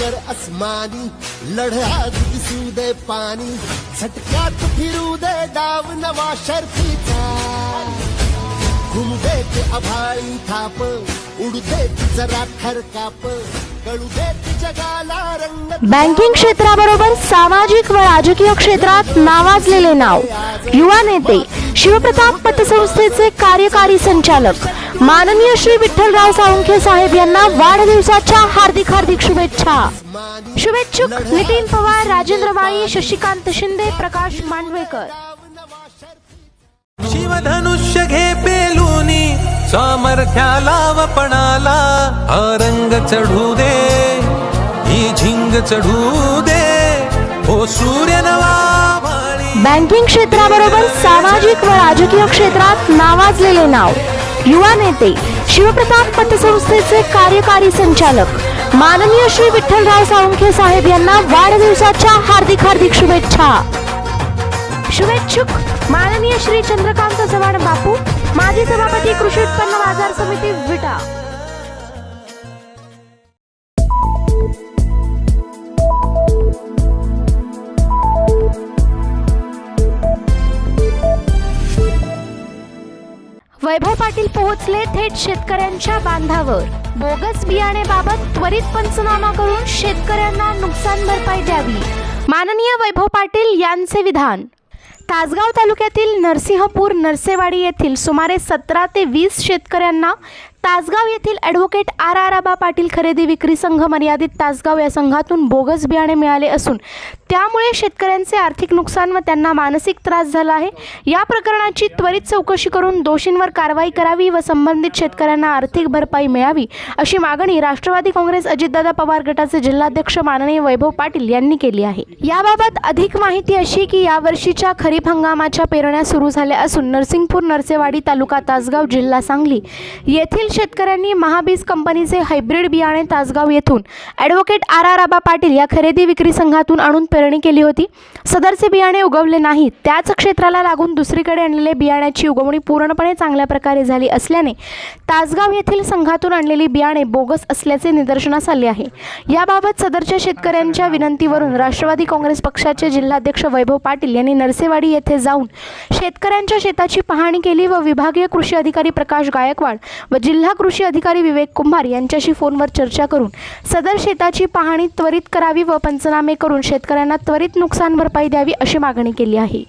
सागर अस्मानी लढा दिसू दे पाणी झटक्यात फिरू दे डाव नवा शर्तीचा. घुमदे ते अभाळी थाप उडते जरा खरकाप कळू जगाला रंग बँकिंग क्षेत्राबरोबर सामाजिक व राजकीय क्षेत्रात नावाजलेले नाव. युवा नेते शिवप्रताप पतसंस्थेचे कार्यकारी संचालक. माननीय श्री विठ्ठलराव साळुंखे साहेब यांना वाढदिवसाच्या हार्दिक हार्दिक शुभेच्छा. शुभेच्छुक नितीन पवार राजेंद्र माळी शशिकांत शिंदे प्रकाश मांडवेकर. शिवधनुष्य घे पेलुनी सामर्थ्याला वपणाला हा रंग चढू दे ही झिंग चढू दे. हो सूर्य नवा बँकिंग क्षेत्राबरोबर सामाजिक व राजकीय क्षेत्रात नावाजलेले नाव. युवा नेते शिवप्रताप पतसंस्थेचे कार्यकारी संचालक माननीय श्री विठ्ठलराव साळुंखे साहेब यांना वाढदिवसाच्या हार्दिक हार्दिक शुभेच्छा. शुभेच्छुक माननीय श्री चंद्रकांत चव्हाण बापू माजी सभापती कृषी उत्पन्न बाजार समिती विटा. वैभव पाटील पोहोचले थेट शेतकऱ्यांच्या बांधावर. बोगस बियाणेबाबत त्वरित पंचनामा करून शेतकऱ्यांना नुकसान भरपाई द्यावी. माननीय वैभव पाटील यांचे विधान. तासगाव तालुक्यातील नरसिंहपूर नरसेवाडी येथील सुमारे सतरा ते वीस शेतकऱ्यांना तासगाव येथील advocate R R Aba Patil खरेदी विक्री संघ मर्यादित तासगाव या संघातून बोगस बियाणे मिळाले असून त्यामुळे शेतकऱ्यांचे आर्थिक नुकसान व त्यांना मानसिक त्रास झाला आहे. या प्रकरणाची त्वरित चौकशी करून दोषींवर कारवाई करावी व संबंधित शेतकऱ्यांना आर्थिक भरपाई मिळावी अशी मागणी राष्ट्रवादी काँग्रेस अजितदादा पवार गटाचे जिल्हाध्यक्ष माननीय वैभव पाटील यांनी केली आहे. याबाबत अधिक माहिती अशी की यावर्षीच्या खरीप हंगामाच्या पेरण्या सुरू झाल्या असून नरसिंगपूर नरसेवाडी तालुका तासगाव जिल्हा सांगली येथील शेतकऱ्यांनी महाबीज कंपनीचे हायब्रिड बियाणे तासगाव येथून advocate R R Aba Patil या खरेदी विक्री संघातून आणून पेरणी केली होती. सदरचे बियाणे उगवले नाही त्याच क्षेत्राला लागून दुसरीकडे आणलेले बियाण्याची उगवणी पूर्णपणे चांगल्या प्रकारे झाली असल्याने तासगाव येथील संघातून आणलेली बियाणे बोगस असल्याचे निदर्शनास आले आहे. याबाबत सदरच्या शेतकऱ्यांच्या विनंतीवरून राष्ट्रवादी काँग्रेस पक्षाचे जिल्हाध्यक्ष वैभव पाटील यांनी नरसेवाडी येथे जाऊन शेतकऱ्यांच्या शेताची पाहणी केली व विभागीय कृषी अधिकारी प्रकाश गायकवाड व जिल्हा जिल्हा कृषी अधिकारी विवेक कुंभार यांच्याशी फोनवर चर्चा करून सदर शेताची पाहणी त्वरित करावी व पंचनामे करून शेतकऱ्यांना त्वरित नुकसान भरपाई द्यावी अशी मागणी केली आहे.